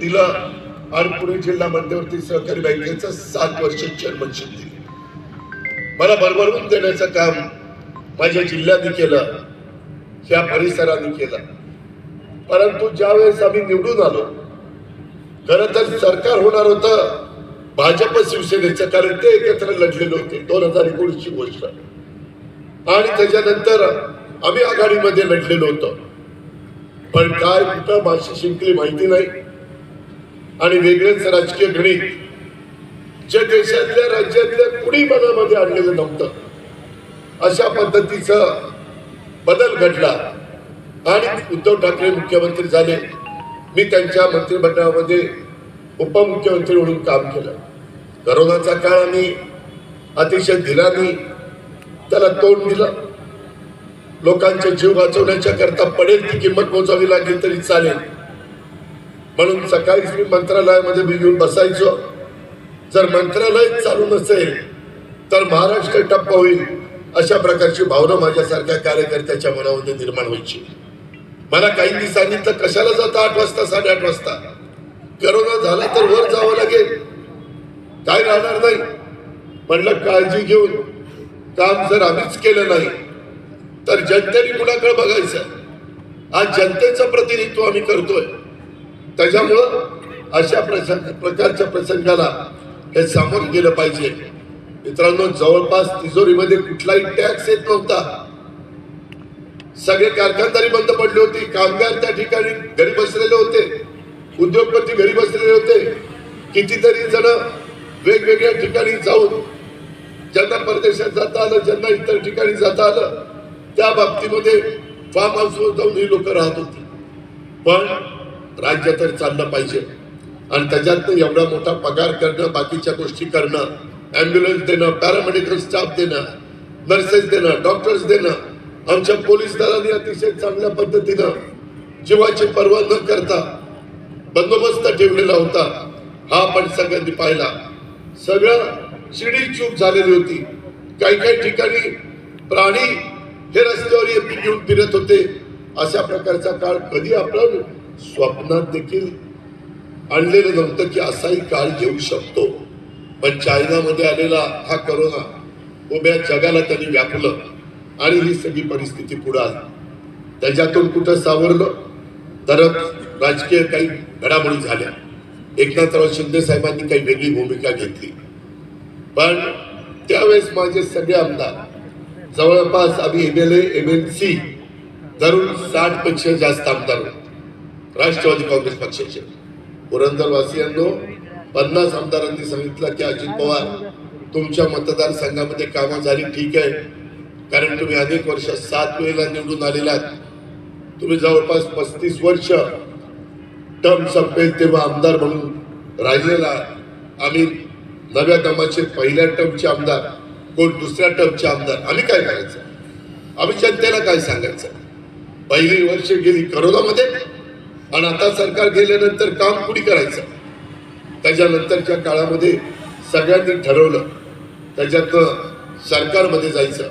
दिलं आणि पुणे जिल्हा मध्यवर्ती सहकारी बँकेचं सात वर्ष चेअरमनशिप दिली. मला भरभरून देण्याचं काम माझ्या जिल्ह्याने केलं ह्या परिसराने केलं. परंतु ज्यावेळेस आम्ही निवडून आलो खर तर सरकार होणार होतं भाजप शिवसेनेचं कारण ते एकत्र लढलेले होते दोन हजार एकोणीसची गोष्ट. आणि त्याच्यानंतर आम्ही आघाडीमध्ये लढलेलो होतो. पण काय कुठं भाषा शिंकली माहिती नाही. आणि वेगळेच राजकीय गणित जे देशातल्या राज्यातल्या कुणी मनामध्ये आणलेलं नव्हतं अशा पद्धतीचं बदल घडला. आणि उद्धव ठाकरे मुख्यमंत्री झाले. मी त्यांच्या मंत्रिमंडळामध्ये उपमुख्यमंत्री म्हणून काम केलं. करोनाचा काळ आम्ही अतिशय धीराने त्याला तोंड दिलं. लोकांचे जीव वाचवण्याच्या करता पडेल ती किंमत मोजावी लागली तरी चालेल. म्हणून सकाळीच मी मंत्रालयामध्ये मी येऊन बसायचो. जर मंत्रालय चालू नसेल तर महाराष्ट्र टप्प होईल अशा प्रकारची भावना माझ्यासारख्या कार्यकर्त्याच्या मनामध्ये निर्माण व्हायची. मला काही सांगितलं कशाला जाता आठ वाजता साडेआठ वाजता? करोना झाला तर वर जावं लागेल. काय राहणार नाही. म्हणलं काळजी घेऊन काम जर आम्हीच केलं नाही तर जनतेने कुणाकडे बघायचं? आज जनतेचं प्रतिनिधित्व आम्ही करतोय. त्याच्यामुळं अशा प्रसंग प्रकारच्या प्रसंगाला हे सामोरं गेलं पाहिजे. मित्रांनो जवळपास तिजोरीमध्ये कुठलाही टॅक्स येत नव्हता. सगळे कारखानदारी बंद पडले होते. कामगार त्या ठिकाणी घरी बसलेले होते. उद्योगपती घरी बसलेले होते. कितीतरी जण वेगवेगळ्या ठिकाणी जाऊन ज्यांना परदेशात जाता आलं ज्यांना इतर ठिकाणी जाता आलं त्या बाबतीमध्ये फार्म हाऊसवर जाऊन ही लोक राहत होती. पण राज्य तर चाललं पाहिजे. आणि त्याच्यात एवढा मोठा पगार करणं बाकीच्या गोष्टी करणं ॲम्ब्युलन्स देणं पॅरामेडिकल स्टाफ देणं नर्सेस देणं डॉक्टर्स देणं आमच्या पोलीस दलाने अतिशय चांगल्या पद्धतीनं जीवाची पर्वा न करता बंदोबस्त ठेवलेला होता. हा आपण सगळ्यांनी पाहिला. सगळं शिडी चूप झालेली होती. काही काही ठिकाणी प्राणी हे रस्त्यावर येऊन फिरत होते. अशा प्रकारचा काळ कधी आपण स्वप्नात देखील आणलेलं नव्हतं की असाही काळ येऊ शकतो. पण चायनामध्ये आलेला हा करोना उभ्या जगाला त्यांनी व्यापलं आणि ही सगळी परिस्थिती पुढे आली. त्याच्यातून कुठं सावरलं? तर राजकीय काही घडामोडी झाल्या. एकनाथराव शिंदे साहेबांनी काही वेगळी भूमिका घेतली. पण त्यावेळेस माझे सगळे आमदार जवळपास आम्ही M L M L C धरून साठपेक्षा जास्त आमदार राष्ट्रवादी काँग्रेस पक्षाचे. पुरंदरवासियांनो पन्नास आमदारांनी सांगितलं की अजित पवार तुमच्या मतदारसंघामध्ये कामं झाली ठीक आहे. कारण तुम्ही अनेक वर्ष सात वेळेला निवडून आलेला आहात. तुम्ही जवळपास पस्तीस वर्ष टर्म संपेल तेव्हा आमदार म्हणून राहिलेला आम्ही नव्या दमाचे पहिल्या टर्मचे आमदार कोण दुसऱ्या टर्मचे आमदार आम्ही काय करायचं? आम्ही जनतेला काय सांगायचं? पहिली वर्ष गेली करोनामध्ये आणि आता सरकार गेल्यानंतर काम कुणी करायचं? त्याच्यानंतरच्या काळामध्ये सगळ्यांनी ठरवलं त्याच्यातनं सरकारमध्ये जायचं.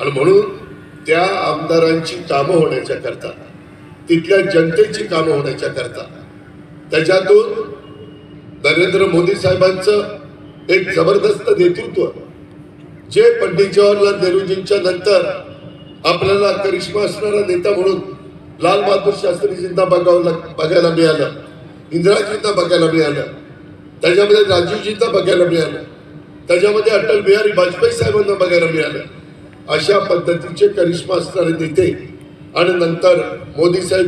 आणि म्हणून त्या आमदारांची कामं होण्याच्या करता तिथल्या जनतेची कामं होण्याच्या करता त्याच्यातून नरेंद्र मोदी साहेबांचं एक जबरदस्त नेतृत्व जे पंडित जवाहरलाल नेहरूजींच्या नंतर आपल्याला करिश्मा असणारा नेता म्हणून लाल बहादूर शास्त्रीजींना बघावं लाग- बघायला मिळालं. इंदिराजींना बघायला मिळालं. त्याच्यामध्ये राजीवजींना बघायला मिळालं. त्याच्यामध्ये अटल बिहारी वाजपेयी साहेबांना बघायला मिळालं. अशा पद्धतीचे करिश्मा असणारे नेते. आणि नंतर मोदी साहेब